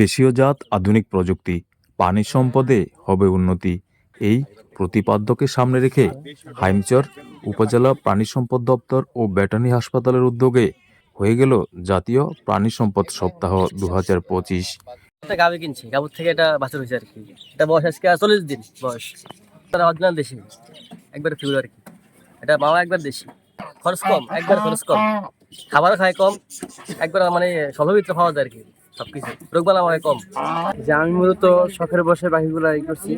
দেশীয় জাত, আধুনিক প্রযুক্তি, পানি সম্পদে হবে উন্নতি। এই প্রতিপাদ্যকে সামনে রেখে হাইমচর উপজেলা প্রাণী সম্পদ দপ্তর ও ব্যাটানি হাসপাতালের উদ্যোগে হয়ে গেল জাতীয় প্রাণী সম্পদ সপ্তাহ দু হাজার পঁচিশ কিনছি, গাবুর থেকে এটা বাছুর হয়েছে আর কি। এটা বয়স আজকে চল্লিশ দিন বয়স। তারা দেশি, একবার ফিউর আর কি। এটা মামা একবার দেশি। খরচ কম, একবার খরচ কম। খাবারও খায় কম, একবার মানে স্বল্প ভিতরে পাওয়া যায় আর কি। সবকিছু। রোগবালা মানে কম। যে আমি মূলত শখের বসে পাখিগুলো ই করছি।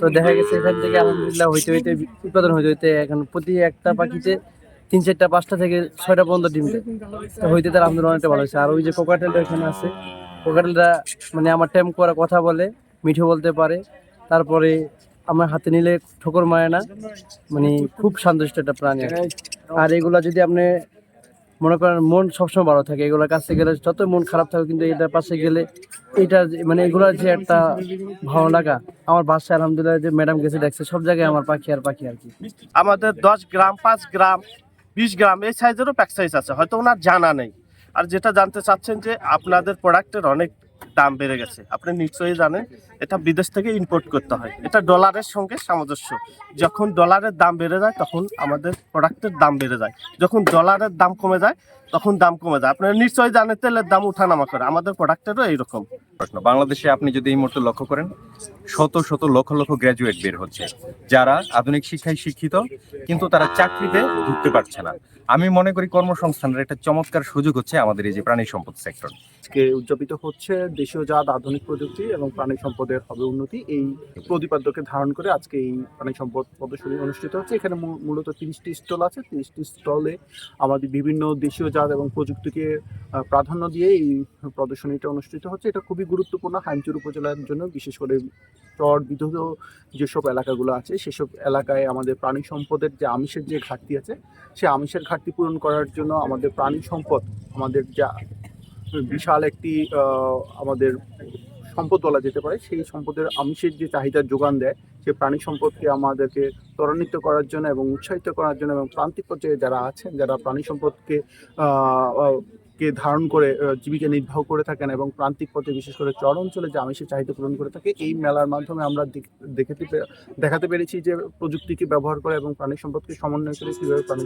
তো দেখা গেছে এখান থেকে আলহামদুলিল্লাহ হইতে হইতে উৎপাদন হইতে হইতে এখন প্রতি একটা পাখিতে তিন চারটা, পাঁচটা থেকে ছয়টা পর্যন্ত ডিম তো হইতে তার আলহামদুলিল্লাহ অনেকটা ভালো হয়েছে। আর ওই যে কোকাটেলটা এখানে আছে। কোকাটেলটা মানে আমার টাইম করা কথা বলে, মিঠো বলতে পারে। তারপরে আমার হাতে নিলে ঠোকর মারে না। মানে খুব সন্তুষ্ট একটা প্রাণী। আর এগুলা যদি আপনি মনে করেন মন সবসময় ভালো থাকে এগুলোর কাছে গেলে যত মন খারাপ থাকে কিন্তু এটার পাশে গেলে এটা মানে এগুলোর যে একটা ভালো লাগা আমার বাসায় আলহামদুলিল্লাহ যে ম্যাডাম গেছে, দেখছে, সব জায়গায় আমার পাখি আর পাখি আর কি। আমাদের দশ গ্রাম, পাঁচ গ্রাম, বিশ গ্রাম, এই সাইজেরও প্যাক সাইজ আছে, হয়তো ওনার জানা নেই। আর যেটা জানতে চাচ্ছেন যে আপনাদের প্রোডাক্টের অনেক দাম বেড়ে গেছে। আপনি নিশ্চয়ই জানেন এটা বিদেশ থেকে ইম্পোর্ট করতে হয়। এটা ডলারের সঙ্গে সামঞ্জস্য। যখন ডলারের দাম বেড়ে যায় তখন আমাদের প্রোডাক্টের দাম বেড়ে যায়। যখন ডলারের দাম কমে যায় তখন দাম কমে যায়। আপনারা নিশ্চয়ই জানেন তেলের দাম উঠানামা করে। আমাদের প্রোডাক্টেরও এইরকম। প্রশ্ন বাংলাদেশে আপনি যদি এই মুহূর্তে লক্ষ্য করেন শত শত লক্ষ লক্ষ গ্র্যাজুয়েট বের হচ্ছে। যারা আধুনিক শিক্ষায় শিক্ষিত কিন্তু তারা চাকরিতে ঢুকতে পারছে না। আমি মনে করি কর্মসংস্থানের একটা চমৎকার সুযোগ হচ্ছে আমাদের এই যে প্রাণী সম্পদ সেক্টর আজকে উদযাপিত হচ্ছে দেশীয় জাত আধুনিক প্রযুক্তি এবং প্রাণী সম্পদের হবে উন্নতি, এই প্রতিপাদ্যকে ধারণ করে আজকে এই প্রাণী সম্পদ প্রদর্শনী অনুষ্ঠিত হচ্ছে। এখানে মূলত তিরিশটি স্টল আছে। তিরিশটি স্টলে আমাদের বিভিন্ন দেশীয় জাত এবং প্রযুক্তিকে প্রাধান্য দিয়ে এই প্রদর্শনীটা অনুষ্ঠিত হচ্ছে। এটা খুবই গুরুত্বপূর্ণ হাইমচুর উপজেলার জন্য, বিশেষ করে চর বিধুত যেসব এলাকাগুলো আছে, সেসব এলাকায় আমাদের প্রাণী সম্পদের যে আমিষের যে ঘাটতি আছে, সে আমিষের ঘাটতি পূরণ করার জন্য আমাদের প্রাণী সম্পদ, আমাদের যা বিশাল একটি আমাদের সম্পদ বলা যেতে পারে। সেই সম্পদের আমিষের যে চাহিদার যোগান দেয়, সে প্রাণী সম্পদকে আমাদেরকে ত্বরান্বিত করার জন্য এবং উৎসাহিত করার জন্য এবং প্রান্তিক পর্যায়ে যারা আছেন, যারা প্রাণী সম্পদকে কে ধারণ করে জীবিকা নির্বাহ করে থাকেন এবং প্রান্তিক পথে বিশেষ করে চর অঞ্চলে যে আমিষের চাহিদা পূরণ করে থাকে, এই মেলার মাধ্যমে আমরা দেখ- দেখাতে দেখাতে পেরেছি যে প্রযুক্তিকে ব্যবহার করে এবং প্রাণী সম্পদকে সমন্বয় করে কীভাবে প্রাণী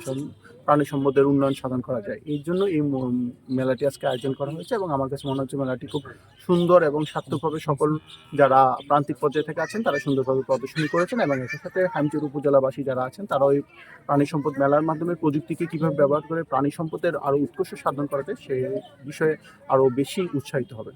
প্রাণী সম্পদের উন্নয়ন সাধন করা যায়। এই জন্য এই মেলাটি আজকে আয়োজন করা হয়েছে এবং আমার কাছে মনে হচ্ছে মেলাটি খুব সুন্দর এবং সার্থকভাবে সকল যারা প্রান্তিক পর্যায়ে থেকে আছেন, তারা সুন্দরভাবে প্রদর্শনী করেছেন এবং এর সাথে হামচুর উপজেলাবাসী যারা আছেন তারা ওই প্রাণী সম্পদ মেলার মাধ্যমে প্রযুক্তিকে কীভাবে ব্যবহার করে প্রাণী সম্পদের আরও উৎকর্ষ সাধন করা সে বিষয়ে আরও বেশি উৎসাহিত হবে